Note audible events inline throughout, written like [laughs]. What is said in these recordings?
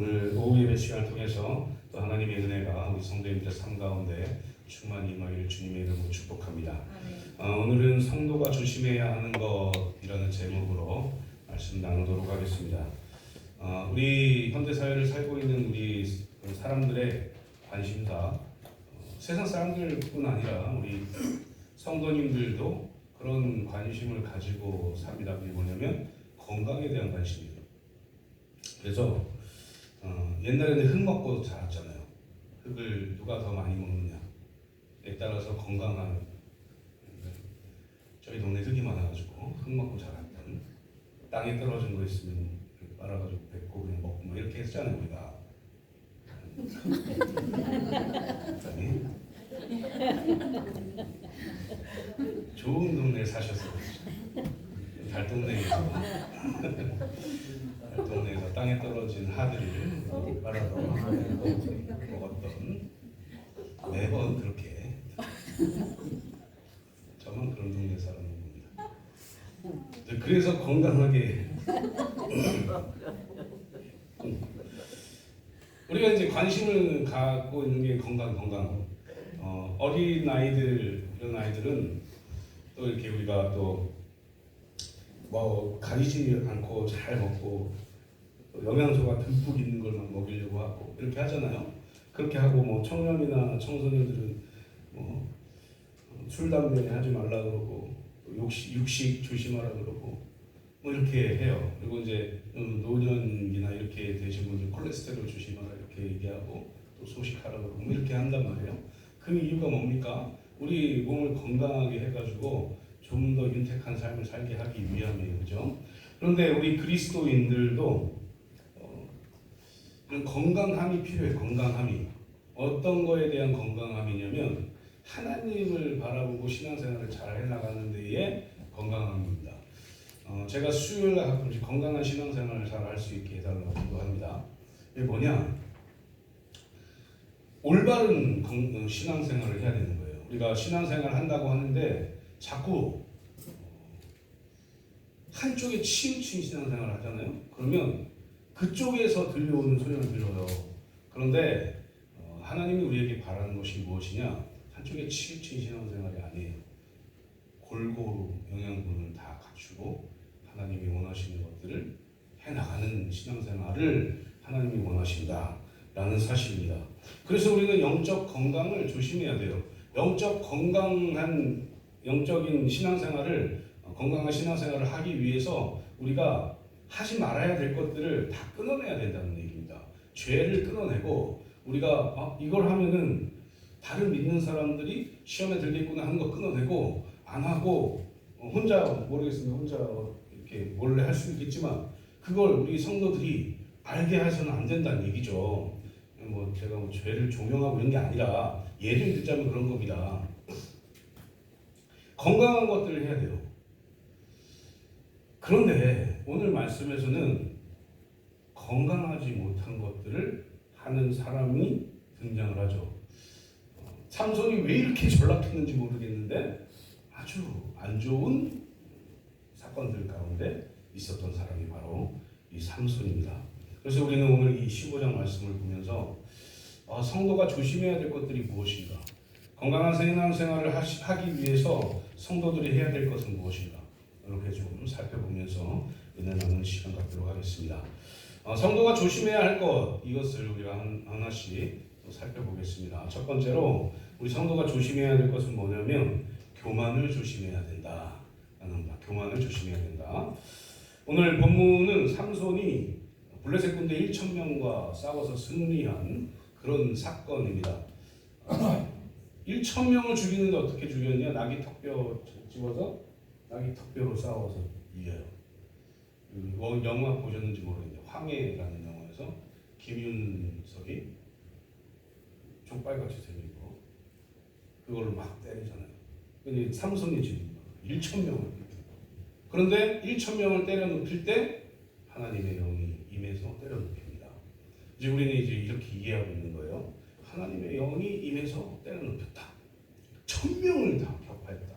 오늘 오후 예배 시간을 통해서 또 하나님의 은혜가 우리 성도님들 삶 가운데 충만히 임하기를 주님의 이름으로 축복합니다. 어, 오늘은 성도가 조심해야 하는 것이라는 제목으로 말씀 나누도록 하겠습니다. 어, 우리 현대 사회를 살고 있는 우리 사람들의 관심사, 어, 세상 사람들뿐 아니라 우리 성도님들도 그런 관심을 가지고 삽니다. 그게 뭐냐면 건강에 대한 관심이에요. 그래서 어, 옛날에는 흙 먹고 자랐잖아요. 흙을 누가 더 많이 먹느냐에 따라서 건강한 저희 동네 흙이 많아가지고 흙 먹고 자랐던 땅에 떨어진 거 있으면 빨아가지고 뱉고 그냥 먹고 뭐 이렇게 했잖아요 우리가. 좋은 동네에 사셨어요. 달동네에서. [laughs] 달동네에서 땅에 떨어진 하들을 빨아서 먹었던 매번 그렇게. 저만 그런 동네 사람입니다. 네, 그래서 건강하게. 우리가 이제 관심을 갖고 있는 게 건강 건강. 어, 어린 아이들 이런 아이들은 또 이렇게 우리가 또 뭐 가리지 않고 잘 먹고 또 영양소가 듬뿍 있는 걸만 먹이려고 하고 이렇게 하잖아요. 그렇게 하고 뭐 청년이나 청소년들은 뭐 술 담배 하지 말라 그러고 또 육식, 육식 조심하라 그러고 뭐 이렇게 해요. 그리고 이제 음, 노년기나 이렇게 되신 분들 콜레스테롤 조심하라 이렇게 얘기하고 또 소식하라 그러고 뭐 이렇게 한단 말이에요. 그 이유가 뭡니까? 우리 몸을 건강하게 해가지고 좀 더 윤택한 삶을 살게 하기 위함이에요, 그죠? 그런데 우리 그리스도인들도 어, 건강함이 필요해, 건강함이. 어떤 거에 대한 건강함이냐면 하나님을 바라보고 신앙생활을 잘 해나가는 데에 건강함입니다. 어, 제가 수요일 날 가끔씩 건강한 신앙생활을 잘 할 수 있게 해달라고 기도합니다. 이게 뭐냐? 올바른 건- 어, 신앙생활을 해야 되는 거예요. 우리가 신앙생활 한다고 하는데 자꾸 어, 한쪽에 치우친 신앙생활을 하잖아요. 그러면 그쪽에서 들려오는 소리를 들어요. 그런데 어, 하나님이 우리에게 바라는 것이 무엇이냐? 한쪽에 치우친 신앙생활이 아니에요. 골고루 영양분을 다 갖추고 하나님이 원하시는 것들을 해나가는 신앙생활을 하나님이 원하신다 라는 사실입니다. 그래서 우리는 영적 건강을 조심해야 돼요. 영적 건강한 영적인 신앙생활을 어, 건강한 신앙생활을 하기 위해서 우리가 하지 말아야 될 것들을 다 끊어내야 된다는 얘기입니다. 죄를 끊어내고 우리가 아, 이걸 하면은 다른 믿는 사람들이 시험에 들겠구나 하는 거 끊어내고 안 하고 어, 혼자 모르겠습니다. 혼자 이렇게 몰래 할 수 있겠지만 그걸 우리 성도들이 알게 해서는 안 된다는 얘기죠. 뭐 제가 뭐 죄를 종용하고 이런 게 아니라 예를 들자면 그런 겁니다. 건강한 것들을 해야 돼요. 그런데 오늘 말씀에서는 건강하지 못한 것들을 하는 사람이 등장을 하죠. 어, 삼손이 왜 이렇게 전락했는지 모르겠는데 아주 안 좋은 사건들 가운데 있었던 사람이 바로 이 삼손입니다. 그래서 우리는 오늘 이 15장 말씀을 보면서 아, 성도가 조심해야 될 것들이 무엇인가? 건강한 신앙생활을 하기 위해서 성도들이 해야 될 것은 무엇인가? 이렇게 좀 살펴보면서 은혜 나누는 시간 갖도록 하겠습니다. 어, 성도가 조심해야 할 것 이것을 우리가 한, 하나씩 또 살펴보겠습니다. 첫 번째로 우리 성도가 조심해야 될 것은 뭐냐면 교만을 조심해야 된다. 교만을 조심해야 된다. 오늘 본문은 삼손이 블레셋 군대 1천 명과 싸워서 승리한 그런 사건입니다. 1천 명을 죽이는데 어떻게 죽였냐? 낙이 턱뼈 집어서 낙이 턱뼈로 싸워서 이겨요. 그뭐 영화 보셨는지 모르겠는데 황해라는 영화에서 김윤석이 족발같이 생기고 그걸로 막 때리잖아요. 근데 삼손이 지금 1천 명을 그런데 1천 명을 때려 눕힐 때 하나님의 영이 임해서 때려 눕힙니다. 이제 우리는 이제 이렇게 이해하고 있는 거예요. 하나님의 영이 임해서 때려 눕혔다. 천 명을 다 격파했다.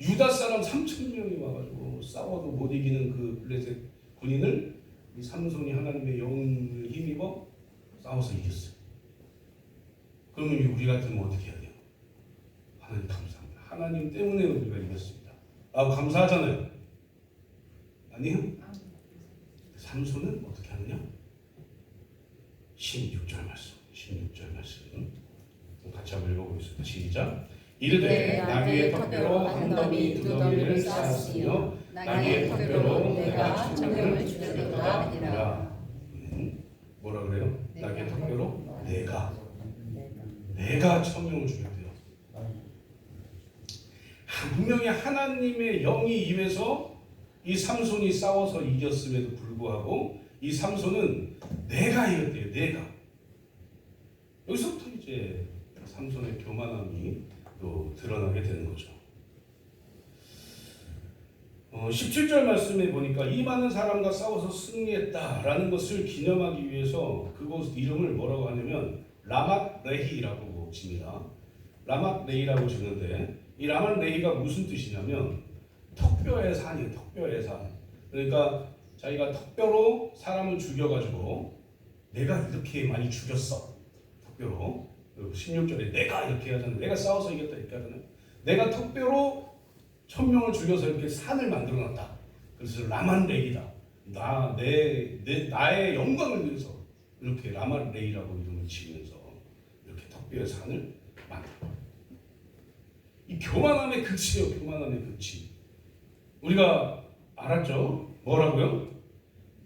유다 사람 3천 명이 와가지고 싸워도 못 이기는 그 블레셋 군인을 이 삼손이 하나님의 영을 힘입어 싸워서 이겼어요. 그러면 우리 같으면 어떻게 해야 돼요? 하나님 감사합니다. 하나님 때문에 우리가 이겼습니다. 아 감사하잖아요. 아니요? 삼손은 어떻게 하느냐? 16절 말씀. 16절 말씀. 같이 한번 읽어보겠습니다. 시작. 이르되 내 나귀의 턱뼈로 한 더미 두 더미를 쌓았으며 나귀의 턱뼈로 내가 천명을 주려니까 아니라 음, 뭐라 그래요? 나귀의 턱뼈로 내가 내가 천명을 주겠대요. 분명히 하나님의 영이 임해서 이 삼손이 싸워서 이겼음에도 불구하고 이 삼손은 내가 이겼대요. 내가 여기서부터 이제 삼손의 교만함이 또 드러나게 되는 거죠. 어, 17절 말씀에 보니까 이 많은 사람과 싸워서 승리했다라는 것을 기념하기 위해서 그곳 이름을 뭐라고 하냐면 라맛 레히라고 칩니다. 라맛 레히라고 짓는데 이 라맛 레히가 무슨 뜻이냐면 턱뼈의 산이에요. 턱뼈의 산. 그러니까 자기가 턱뼈로 사람을 죽여가지고 내가 이렇게 많이 죽였어. 턱뼈로. 16절에 내가 이렇게 하잖아요. 내가 싸워서 이겼다 이렇게 하잖아요. 내가 턱뼈로 천명을 죽여서 이렇게 산을 만들어놨다. 그래서 라만레이다. 나, 내, 내, 나의 영광을 위해서 이렇게 라만레이라고 이름을 지으면서 이렇게 턱뼈의 산을 만들어. 이 교만함의 극치예요. 교만함의 극치. 우리가 알았죠? 뭐라고요?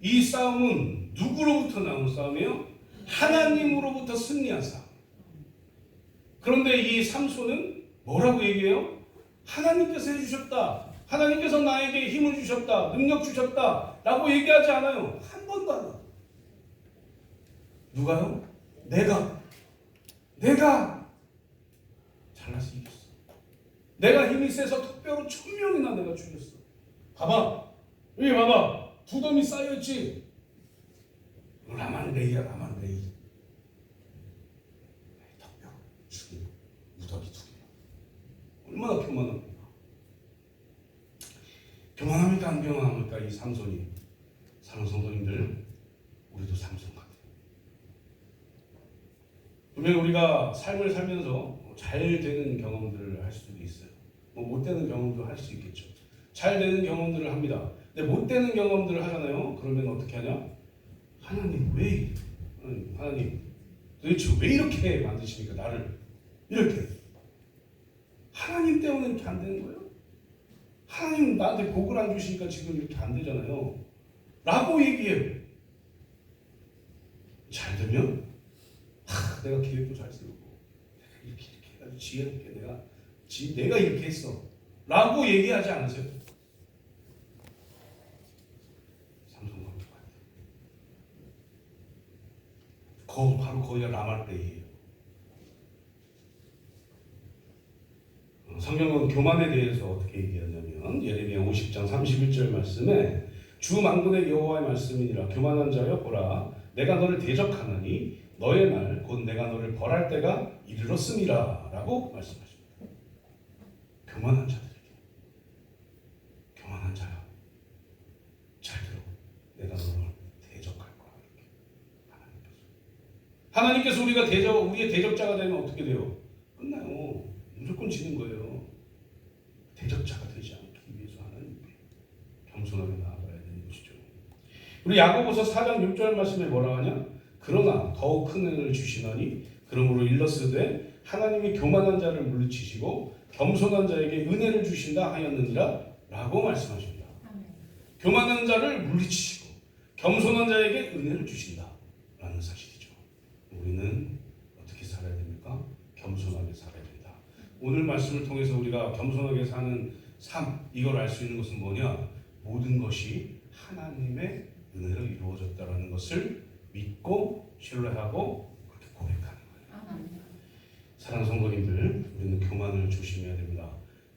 이 싸움은 누구로부터 나온 싸움이에요? 하나님으로부터 승리한 싸움. 그런데 이 삼손은 뭐라고 얘기해요? 하나님께서 해주셨다. 하나님께서 나에게 힘을 주셨다. 능력 주셨다. 라고 얘기하지 않아요. 한 번도 안. 누가요? 내가. 내가. 잘나서 이겼어. 내가 힘이 세서 턱뼈로 천 명이나 내가 죽였어. 봐봐. 여기 봐봐. 두 덤이 쌓여있지. 라만 레이야, 라만 레이. 턱뼈 죽인 무더기 두 개. 얼마나 교만합니까? 교만합니까? 안 교만합니까? 이 삼손이. 성도님들, 우리도 삼손 같아요. 분명 우리가 삶을 살면서 잘 되는 경험들을 할 수도 있어요. 뭐 못 되는 경험도 할 수 있겠죠. 잘 되는 경험들을 합니다. 근데 못 되는 경험들을 하잖아요. 그러면 어떻게 하냐? 하나님 왜 하나님, 하나님 도대체 왜 이렇게 만드십니까 나를 이렇게 하나님 때문에 이렇게 안 되는 거예요? 하나님 나한테 복을 안 주시니까 지금 이렇게 안 되잖아요. 라고 얘기해요. 잘 되면 하, 내가 계획도 잘 세우고 이렇게 이렇게 해가지고 지혜롭게 내가 지, 내가 이렇게 했어. 라고 얘기하지 않으세요? 삼성과 똑같아요. 거, 바로 거기가 라말레이예요. 어, 성경은 교만에 대해서 어떻게 얘기하냐면 예레미야 50장 31절 말씀에 주 만군의 여호와의 말씀이니라 교만한 자여 보라 내가 너를 대적하나니 너의 날곧 내가 너를 벌할 때가 이르렀음이라라고 말씀하십니다. 교만한 자들에게 교만한 자야 잘 들어 내가 너를 대적할 거야 이렇게 하나님께서 우리가 대적 우리의 대적자가 되면 어떻게 돼요? 끝나요. 무조건 지는 거예요. 대적자가 되지 않기 위해서 하나님께 겸손하게 나아가야 되는 것이죠. 우리 야고보서 4장 6절 말씀에 뭐라 하냐? 그러나 더욱 큰 은혜를 주시나니 그러므로 일러스되 하나님이 교만한 자를 물리치시고 겸손한 자에게 은혜를 주신다 하였느니라 라고 말씀하십니다. 교만한 자를 물리치시고 겸손한 자에게 은혜를 주신다. 우리는 어떻게 살아야 됩니까? 겸손하게 살아야 된다. 오늘 말씀을 통해서 우리가 겸손하게 사는 삶 이걸 알 수 있는 것은 뭐냐? 모든 것이 하나님의 은혜로 이루어졌다라는 것을 믿고 신뢰하고 그렇게 고백하는 거예요. 사랑 성도님들, 우리는 교만을 조심해야 됩니다.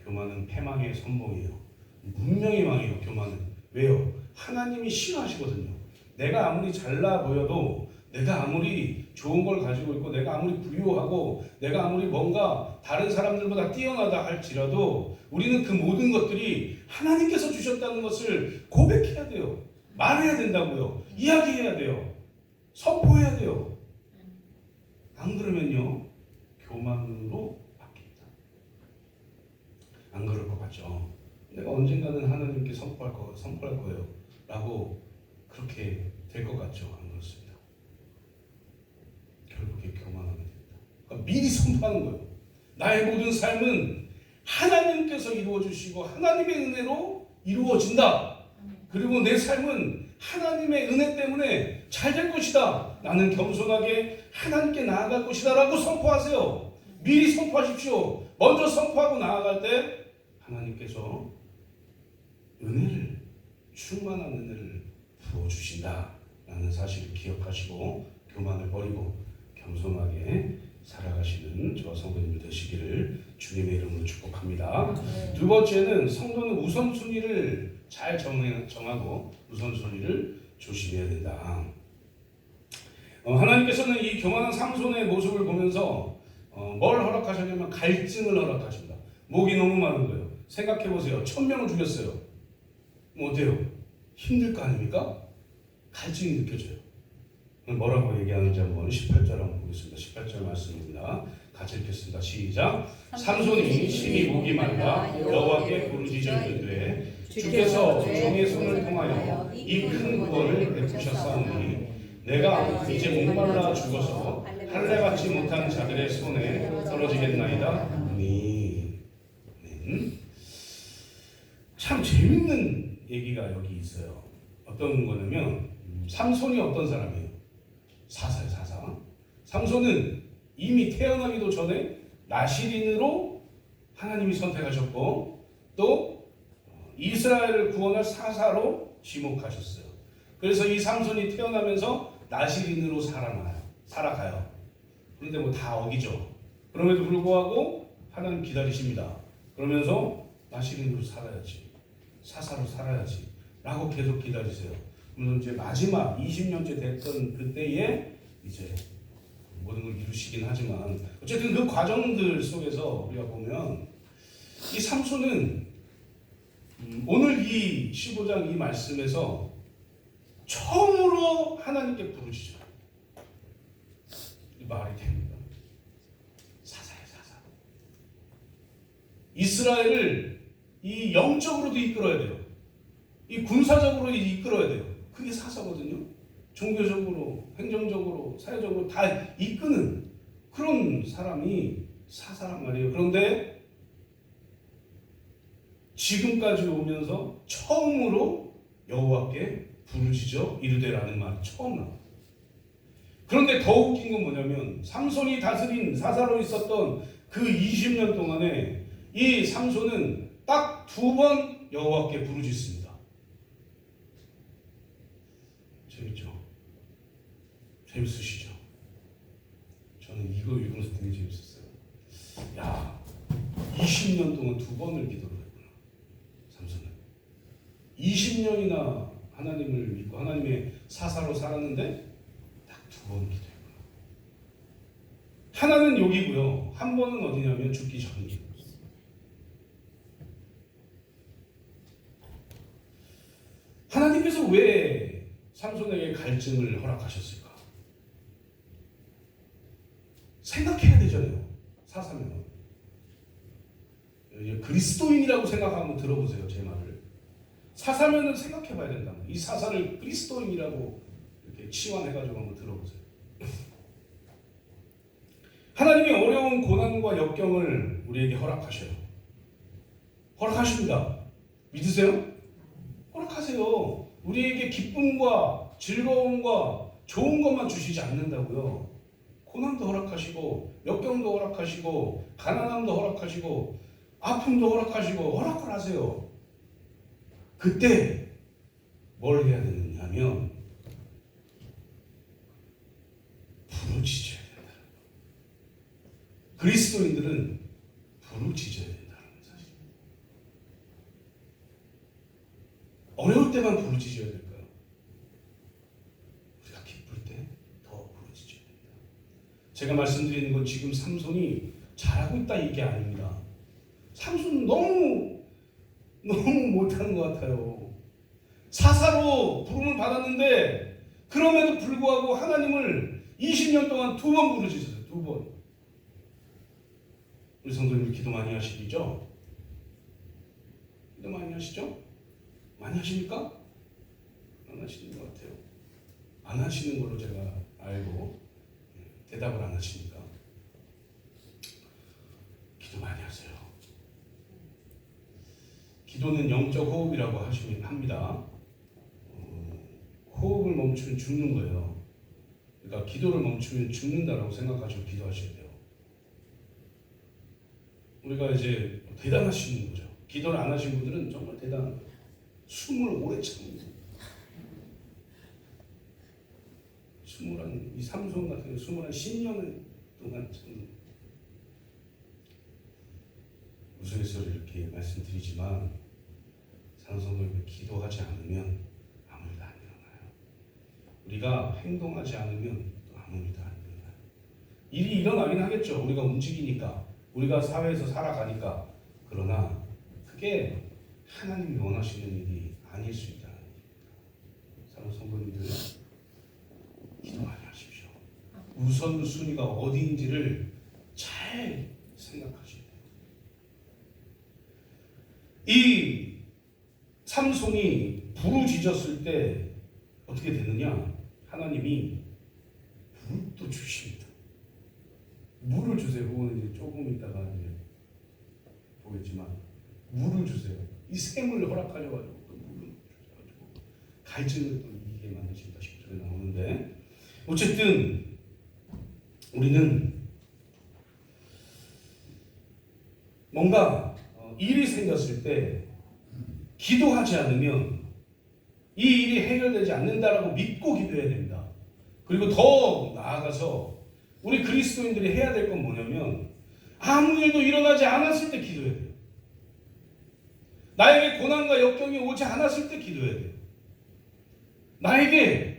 교만은 패망의 선봉이에요. 문명의 망이에요. 교만은 왜요? 하나님이 싫어하시거든요. 내가 아무리 잘나 보여도 내가 아무리 좋은 걸 가지고 있고 내가 아무리 부유하고 내가 아무리 뭔가 다른 사람들보다 뛰어나다 할지라도 우리는 그 모든 것들이 하나님께서 주셨다는 것을 고백해야 돼요. 말해야 된다고요. 이야기해야 돼요. 선포해야 돼요. 안 그러면요 교만으로 바뀝니다. 안 그럴 것 같죠. 내가 언젠가는 하나님께 선포할 거 선포할 거예요.라고 그렇게 될 것 같죠. 안 그렇습니다. 결국에 교만하게 됩니다. 그러니까 미리 선포하는 거예요. 나의 모든 삶은 하나님께서 이루어 주시고 하나님의 은혜로 이루어진다. 그리고 내 삶은 하나님의 은혜 때문에 잘 될 것이다. 나는 겸손하게 하나님께 나아갈 것이다. 라고 선포하세요. 미리 선포하십시오. 먼저 선포하고 나아갈 때 하나님께서 은혜를, 충만한 은혜를 부어 주신다. 라는 사실을 기억하시고 교만을 버리고 겸손하게 살아가시는 저와 성도님들 되시기를 주님의 이름으로 축복합니다. 두 번째는 성도는 우선순위를 잘 정하고 우선순위를 조심해야 된다. 어, 하나님께서는 이 교만한 삼손의 모습을 보면서 어, 뭘 허락하셨냐면 갈증을 허락하십니다. 목이 너무 많은 거예요. 생각해 보세요. 천 명을 죽였어요. 뭐 어때요? 힘들 거 아닙니까? 갈증이 느껴져요. 뭐라고 얘기하는지 한번 18절 한번 보겠습니다. 18절 말씀입니다. 같이 읽겠습니다. 시작. 삼손이 심히 목이 말라 여호와께 이르되 주께서 종의 손을 통하여 이 큰 구원을 베푸셨사오니 내가 이제 목말라 죽어서 할례 받지 못한 자들의 손에 떨어지겠나이다. 아멘. 참 재밌는 얘기가 여기 있어요. 어떤 거냐면 음, 삼손이 어떤 사람이에요? 사사예요, 사사. 삼손은 이미 태어나기도 전에 나시린으로 하나님이 선택하셨고 또 어, 이스라엘을 구원할 사사로 지목하셨어요. 그래서 이 삼손이 태어나면서 나시린으로 살아나요. 살아가요. 그런데 뭐 다 어기죠. 그럼에도 불구하고 하나님 기다리십니다. 그러면서 나시린으로 살아야지. 사사로 살아야지. 라고 계속 기다리세요. 물론 이제 마지막 20년째 됐던 그때에 이제 모든 걸 이루시긴 하지만 어쨌든 그 과정들 속에서 우리가 보면 이 삼손은 음, 오늘 이 15장 이 말씀에서 처음으로 하나님께. 이 말이 됩니다. 사사야 사사. 이스라엘을 이 영적으로도 이끌어야 돼요. 이 군사적으로 이끌어야 돼요. 그게 사사거든요. 종교적으로, 행정적으로, 사회적으로 다 이끄는 그런 사람이 사사란 말이에요. 그런데 지금까지 오면서 처음으로 여호와께 부르짖어 이르되라는 말이 처음 나와요. 그런데 더 웃긴 건 뭐냐면 삼손이 다스린 사사로 있었던 그 20년 동안에 이 삼손은 딱 두 번 여호와께 부르짖습니다. 재밌죠? 재밌으시죠? 저는 이거 읽으면서 되게 재밌었어요. 야, 20년 동안 두 번을 기도를 했구나. 삼손은. 20년이나 하나님을 믿고 하나님의 사사로 살았는데 딱 두 번 기도했구나. 하나는 여기고요. 한 번은 어디냐면 죽기 전이에요. 하나님께서 왜 삼손에게 갈증을 허락하셨을까? 생각해야 되잖아요. 사사면. 이제 그리스도인이라고 생각하면 들어보세요. 제 말을. 사사면은 생각해 봐야 된다. 이 사사를 그리스도인이라고 이렇게 치환해가지고 한번 들어보세요. [laughs] 하나님이 어려운 고난과 역경을 우리에게 허락하셔요. 허락하십니다. 믿으세요? 허락하세요. 우리에게 기쁨과 즐거움과 좋은 것만 주시지 않는다고요. 고난도 허락하시고 역경도 허락하시고 가난함도 허락하시고 아픔도 허락하시고 허락을 하세요. 그때 뭘 해야 되느냐면 부르짖어야 된다. 그리스도인들은 부르짖어야 된다는 사실입니다. 어려울 때만 부르짖어야 될까요? 우리가 기쁠 때 더 부르짖어야 됩니다. 제가 말씀드리는 건 지금 삼손이 잘하고 있다 이게 아닙니다. 삼손 너무 너무 못하는 것 같아요. 사사로 부름을 받았는데 그럼에도 불구하고 하나님을 20년 동안 두 번 부르짖었어요. 두두 번. 우리 성도님들 기도 많이 하시죠? 기도 많이 하시죠? 많이 하십니까? 안 하시는 것 같아요. 안 하시는 걸로 제가 알고 예, 대답을 안 하시니까 기도 많이 하세요. 기도는 영적 호흡이라고 하시면 합니다. 어, 호흡을 멈추면 죽는 거예요. 그러니까 기도를 멈추면 죽는다라고 생각하시고 기도하셔야 돼요. 우리가 이제 대단하신 거죠. 기도를 안 하신 분들은 정말 대단한 거예요. 숨을 오래 참는 숨을 한이 삼손 같은 경우 숨을 한 10년 동안 참는 우스갯소리 이렇게 말씀드리지만 산성도님이 기도하지 않으면 아무 일도 안 일어나요. 우리가 행동하지 않으면 또 아무 일도 안 일어나요. 일이 일어나긴 하겠죠. 우리가 움직이니까 우리가 사회에서 살아가니까 그러나 그게 하나님이 원하시는 일이 아닐 수 있다는 얘기입니다. 사랑하는 성도님들 기도 많이 하십시오. 우선순위가 어디인지를 잘 생각하셔야 돼요. 이 삼손이 부르짖었을 때 어떻게 되느냐? 하나님이 물도 주십니다. 물을 주세요. 그거는 이제 조금 있다가 이제 보겠지만 물을 주세요. 이 샘을 허락하셔가지고 또 물을 주셔가지고 갈증을 또 이기게 만드신다 10절에 나오는데 어쨌든 우리는 뭔가 어, 일이 생겼을 때 기도하지 않으면 이 일이 해결되지 않는다라고 믿고 기도해야 됩니다. 그리고 더 나아가서 우리 그리스도인들이 해야 될 건 뭐냐면 아무 일도 일어나지 않았을 때 기도해야 돼요. 나에게 고난과 역경이 오지 않았을 때 기도해야 돼요. 나에게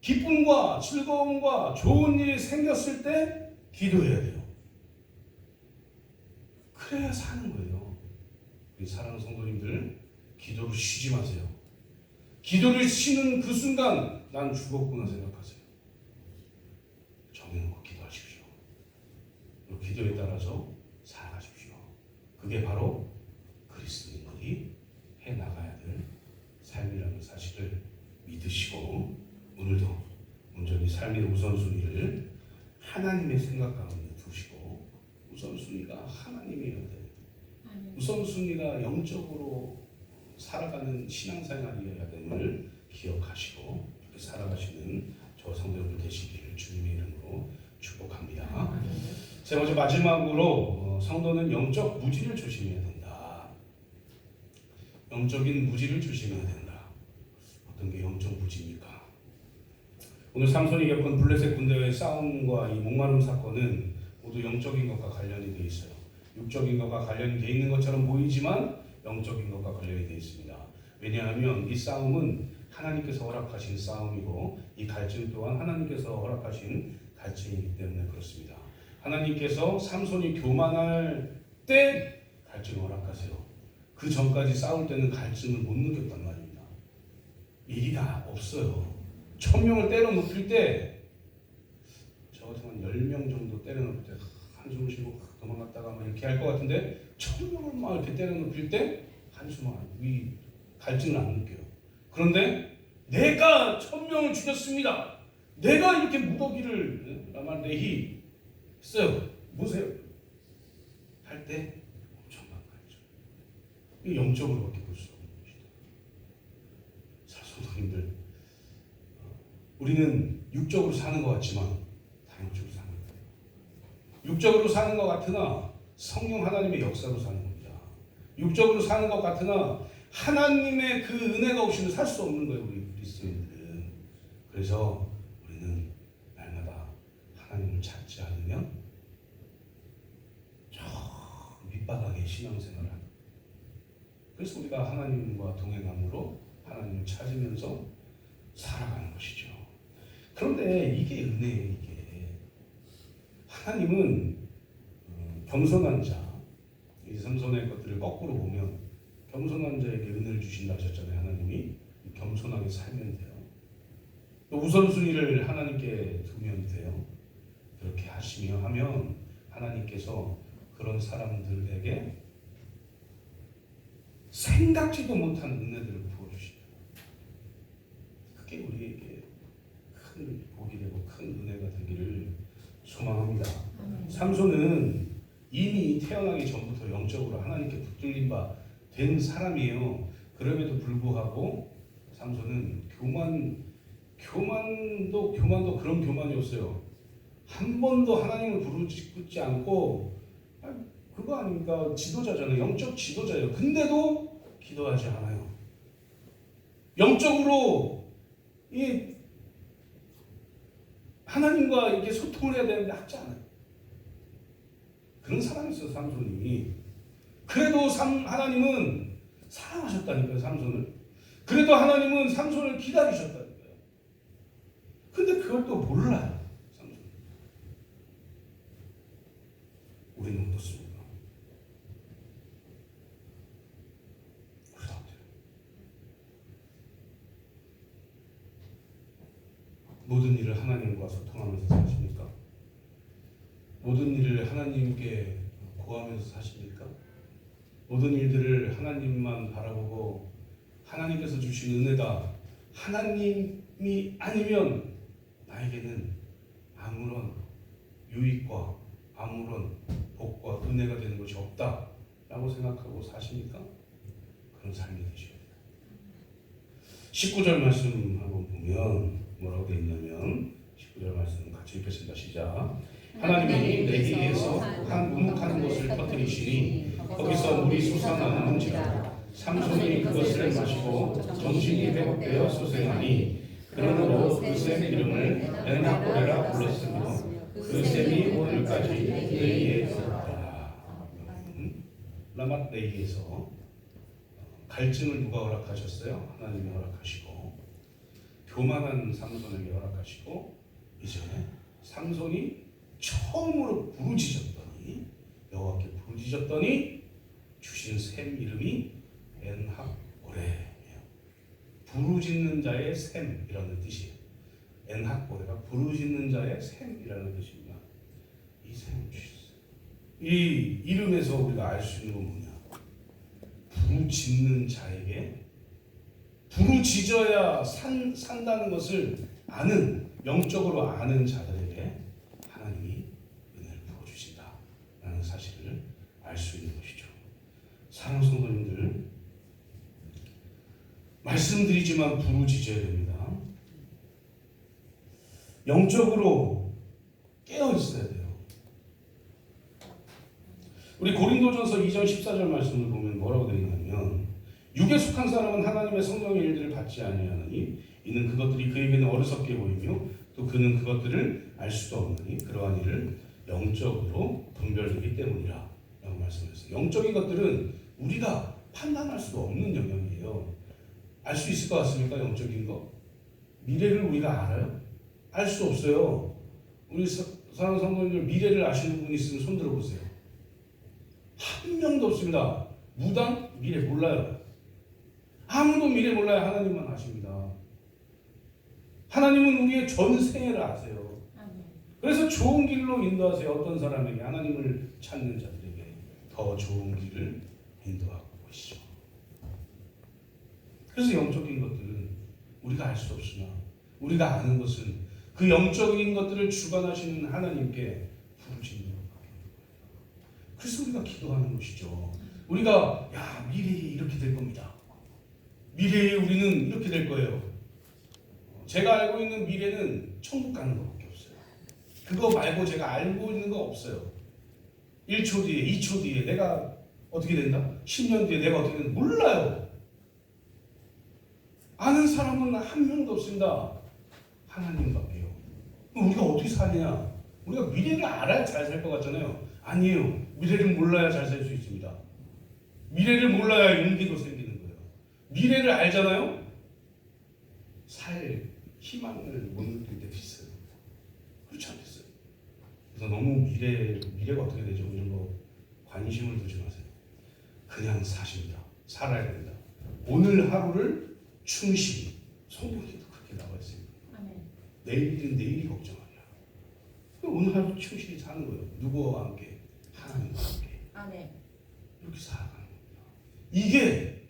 기쁨과 즐거움과 좋은 일이 생겼을 때 기도해야 돼요. 그래야 사는 거예요. 우리 사랑하는 성도님들 기도를 쉬지 마세요. 기도를 쉬는 그 순간 난 죽었구나 생각하세요. 정해놓고 기도하십시오. 기도에 따라서 살아가십시오. 그게 바로 그리스도인들이 해 나가야 될 삶이라는 사실을 믿으시고 오늘도 온전히 삶의 우선순위를 하나님의 생각 가운데 두시고 우선순위가 하나님이어야 돼요. 우선순위가 영적으로 살아가는 신앙생활이어야 됨을 기억하시고 이렇게 살아가시는 저 성도들 되시기를 주님의 이름으로 축복합니다. 세 번째 마지막으로 어, 성도는 영적 무지를 조심해야 된다. 영적인 무지를 조심해야 된다. 어떤 게 영적 무지입니까? 오늘 삼손이 겪은 블레셋 군대의 싸움과 이 목마름 사건은 모두 영적인 것과 관련이 되어 있어요. 육적인 것과 관련이 되어 있는 것처럼 보이지만 영적인 것과 관련이 되어 있습니다. 왜냐하면 이 싸움은 하나님께서 허락하신 싸움이고 이 갈증 또한 하나님께서 허락하신 갈증이기 때문에 그렇습니다. 하나님께서 삼손이 교만할 때 갈증을 허락하세요. 그 전까지 싸울 때는 갈증을 못 느꼈단 말입니다. 일이가 없어요. 천 명을 때려 눕힐 때 저 같으면 열명 정도 때려 눕힐 때 한숨을 쉬고 도망갔다가 막 이렇게 할 것 같은데 천 명을 막 이렇게 때려 눕힐 때 안- 이 갈증을 안 느껴요. 그런데 내가 천 명을 죽였습니다. 내가 이렇게 무더기를 라말레히 했어요. 보세요. 할 때 엄청난 갈증. 이 영적으로밖에 볼 수 없는 것이다. 사소님들 어, 우리는 육적으로 사는 것 같지만 다 영적으로 사는 거예요. 육적으로 사는 것 같으나 성령 하나님의 역사로 사는 겁니다. 육적으로 사는 것 같으나 하나님의 그 은혜가 없이는 살 수 없는 거예요, 우리 그리스도인들은. 그래서 우리는 날마다 하나님을 찾지 않으면 저 밑바닥의 신앙생활을 거예요. 그래서 우리가 하나님과 동행함으로 하나님을 찾으면서 살아가는 것이죠. 그런데 이게 은혜예요. 하나님은 어, 겸손한 자, 이 삼손의 것들을 거꾸로 보면 겸손한 자에게 은혜를 주신다 하셨잖아요. 하나님이 겸손하게 살면 돼요. 또 우선순위를 하나님께 두면 돼요. 그렇게 하시며 하면 하나님께서 그런 사람들에게 생각지도 못한 은혜들을 부어주신다. 그게 우리에게 큰 복이 되고 큰 은혜가 소망합니다. 삼손은 이미 태어나기 전부터 영적으로 하나님께 붙들린 바 된 사람이에요. 그럼에도 불구하고 삼손은 교만, 교만도 교만도 그런 교만이었어요. 한 번도 하나님을 부르지 않고 아, 그거 아닙니까? 지도자잖아요. 영적 지도자예요. 근데도 기도하지 않아요. 영적으로 이 하나님과 이렇게 소통을 해야 되는데 하지 않아요. 그런 사람이었어요, 삼손이. 그래도 삼, 하나님은 사랑하셨다니까요, 삼손을. 그래도 하나님은 삼손을 기다리셨다니까요. 근데 그걸 또 몰라요, 삼손. 우리는 어떻습니까? 우리도 어때요? 모든 일을 하나님과 소통하면서 사십니까? 모든 일을 하나님께 고하면서 사십니까? 모든 일들을 하나님만 바라보고 하나님께서 주신 은혜다. 하나님이 아니면 나에게는 아무런 유익과 아무런 복과 은혜가 되는 것이 없다. 라고 생각하고 사십니까? 그런 삶이 되셔야 돼요. 19절 말씀 한번 보면 뭐라고 되어 있냐면 19절 말씀 같이 읽겠습니다. 시작. 하나님이 내게 의해서 한 우묵한 것을 터뜨리시니 거기서 물이 솟아나는지라 삼손이 그것을 마시고 정신이 회복되어 소생하니 그러므로 그샘 이름을 엔하코레라 불렀으며 그 샘이 오늘까지 레이에 있었다. 음? 라맛레이에서 갈증을 누가 허락하셨어요? 하나님이 허락하시고 교만한 삼손에게 허락하시고 이제 삼손이 처음으로 부르짖었더니 여호와께 부르짖었더니 주신 샘 이름이 엔학고레예요. 부르짖는 자의 샘이라는 뜻이에요. 엔학고레가 부르짖는 자의 샘이라는 뜻입니다. 이 샘을 주셨어요. 이 이름에서 우리가 알 수 있는 건 뭐냐? 부르짖는 자에게 부르짖어야 산, 산다는 것을 아는 영적으로 아는 자들에게 하나님이 은혜를 부어주신다라는 사실을 알 수 있는 것이죠. 사랑 성도님들 말씀드리지만 부르짖어야 됩니다. 영적으로 깨어 있어야 돼요. 우리 고린도전서 2장 14절 말씀을 보면 뭐라고 되어 있냐면 육에 속한 사람은 하나님의 성령의 일들을 받지 아니하느니 이는 그것들이 그에게는 어리석게 보이며 또 그는 그것들을 알 수도 없느니 그러한 일을 영적으로 분별되기 때문이라 라고 말씀하셨어요. 영적인 것들은 우리가 판단할 수도 없는 영역이에요. 알 수 있을 것 같습니까? 영적인 거? 미래를 우리가 알아요? 알 수 없어요. 우리 사- 사랑하는 성도님들 미래를 아시는 분 있으면 손 들어보세요. 한 명도 없습니다. 무당 미래 몰라요. 아무도 미래 몰라요. 하나님만 아십니다. 하나님은 우리의 전생애를 아세요. 그래서 좋은 길로 인도하세요. 어떤 사람에게 하나님을 찾는 자들에게 더 좋은 길을 인도하고 계시죠. 그래서 영적인 것들은 우리가 알 수 없으나 우리가 아는 것은 그 영적인 것들을 주관하시는 하나님께 부르짖는 거예요. 그래서 우리가 기도하는 것이죠. 우리가 야 미래에 이렇게 될 겁니다. 미래에 우리는 이렇게 될 거예요. 제가 알고 있는 미래는 천국 가는 것밖에 없어요. 그거 말고 제가 알고 있는 거 없어요. 1초 뒤에, 2초 뒤에 내가 어떻게 된다? 10년 뒤에 내가 어떻게 된다? 몰라요. 아는 사람은 한 명도 없습니다. 하나님밖에요. 우리가 어떻게 사냐? 우리가 미래를 알아야 잘 살 것 같잖아요. 아니에요. 미래를 몰라야 잘 살 수 있습니다. 미래를 몰라야 용기도 생기는 거예요. 미래를 알잖아요. 살 희망을 못 느낄 때도 있어요. 그렇지 않겠어요? 그래서 너무 미래 미래가 어떻게 되죠? 이런 거 관심을 두지 마세요. 그냥 사십니다. 살아야 된다. 오늘 하루를 충실히 성경에도 그렇게 나와 있습니다. 내일은 내일이 걱정 아니야. 오늘 하루 충실히 사는 거예요. 누구와 함께? 하나님과 함께. 아멘. 이렇게 살아가는 겁니다. 이게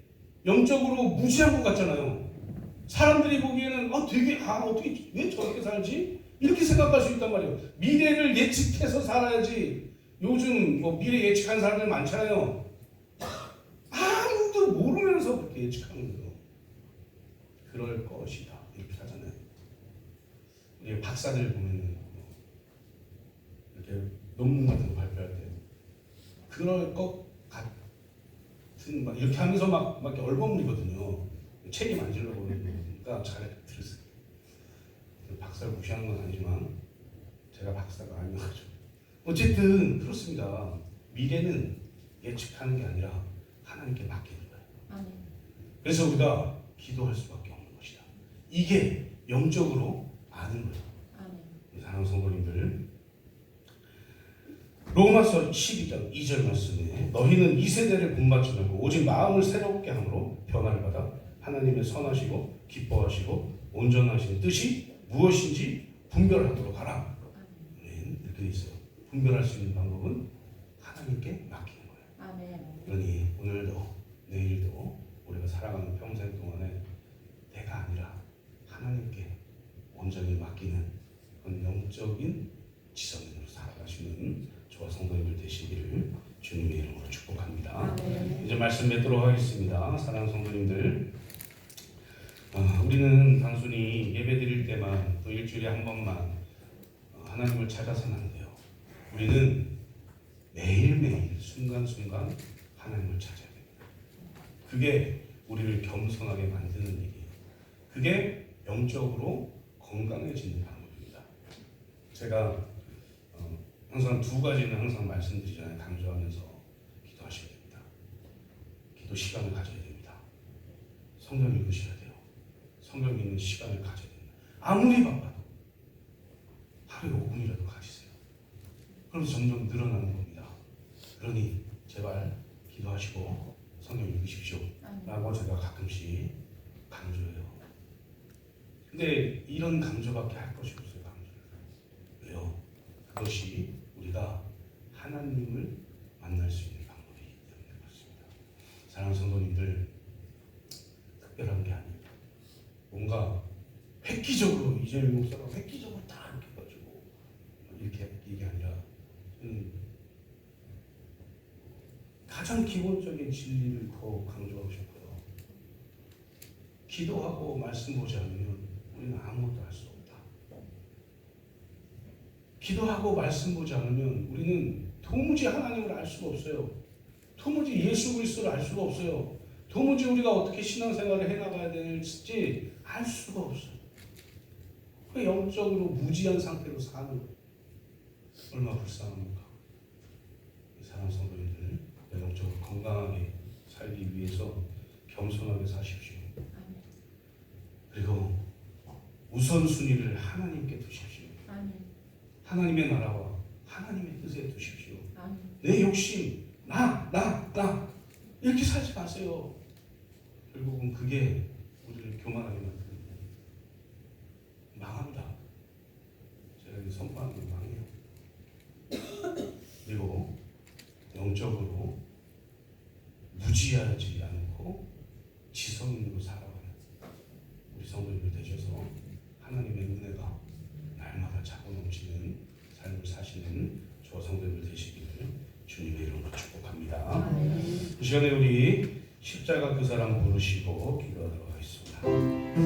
영적으로 무지한 것 같잖아요. 사람들이 보기에는 아 되게 아 어떻게 왜 저렇게 살지? 이렇게 생각할 수 있단 말이에요. 미래를 예측해서 살아야지. 요즘 뭐 미래 예측하는 사람들 많잖아요. 아무도 거예요. 그럴 것이다 이렇게 하잖아요. 우리 박사들 보면은 뭐 이렇게 논문 같은 거 발표할 때 그럴 것 같은 막 이렇게 하면서 막, 막 이렇게 얼버무리거든요. 책임 안 질러 보니까 잘 들으세요. 박사를 무시하는 건 아니지만 제가 박사가 아니어가지고 어쨌든 그렇습니다. 미래는 예측하는 게 아니라 하나님께. 아멘. 그래서 우리가 기도할 수밖에 없는 것이다. 이게 영적으로 아는. 아멘. 사랑하는 성도님들 로마서 12장 2절 말씀에 너희는 이 세대를 본받지 말고 오직 마음을 새롭게 함으로 변화를 받아 하나님의 선하시고 기뻐하시고 온전하신 뜻이 무엇인지 분별하도록 하라. 아멘. 이렇게 돼 있어요. 분별할 수 있는 방법은 하나님께 맡기는 거예요. 그러니 오늘도 내일도 살아가는 평생 동안에 내가 아니라 하나님께 온전히 맡기는 그런 영적인 지성인으로 살아가시는 저와 성도님들 되시기를 주님의 이름으로 축복합니다. 아멘. 이제 말씀 맺도록 하겠습니다. 사랑하는 성도님들, 어, 우리는 단순히 예배 드릴 때만 또 일주일에 한 번만 어, 하나님을 찾아서는 안 돼요. 우리는 매일매일 순간순간 하나님을 찾아야 됩니다. 그게 우리를 겸손하게 만드는 일이에요. 그게 영적으로 건강해지는 방법입니다. 제가 어, 항상 두 가지는 항상 말씀드리잖아요. 강조하면서 기도하셔야 됩니다. 기도 시간을 가져야 됩니다. 성경 읽으셔야 돼요. 성경 읽는 시간을 가져야 됩니다. 아무리 바빠도 하루에 5분이라도 가지세요. 그럼 점점 늘어나는 겁니다. 그러니 제발 기도하시고 성경 읽으십시오. 라고 제가 가끔씩 강조해요. 근데 이런 강조밖에 할 것이 없어요. 강조. 왜요? 그것이 우리가 하나님을 만날 수 있는 방법이기 때문에 그렇습니다. 사랑하는 성도님들 특별한 게 아닙니다. 뭔가 획기적으로 이재명 목사가 획기적으로 다 이렇게 가지고 이렇게 이게 아니라 음, 가장 기본적인 진리를 더 강조하고 싶어요. 기도하고 말씀 보지 않으면 우리는 아무것도 할 수 없다. 기도하고 말씀 보지 않으면 우리는 도무지 하나님을 알 수가 없어요. 도무지 예수 그리스도를 알 수가 없어요. 도무지 우리가 어떻게 신앙생활을 해나가야 될지 알 수가 없어요. 그 영적으로 무지한 상태로 사는. 얼마나 불쌍합니까? 사랑 성도님들 영적으로 건강하게 살기 위해서 겸손하게 사십시오. 아멘. 그리고 우선순위를 하나님께 두십시오. 아멘. 하나님의 나라와 하나님의 뜻에 두십시오. 아멘. 내 욕심, 나, 나, 나 이렇게 살지 마세요. 결국은 그게 우리를 교만하게 만드는 거예요. 망합니다. 제가 이 선포하는 게 망해요. 그리고 영적으로 무지하지 않고 지성인으로 살아가는 우리 성도님들 되셔서 하나님의 은혜가 날마다 차고 넘치는 삶을 사시는 저 성도님들 되시기를 주님의 이름으로 축복합니다. 아멘. 이 시간에 우리 십자가 그 사랑 부르시고 기도하도록 하겠습니다.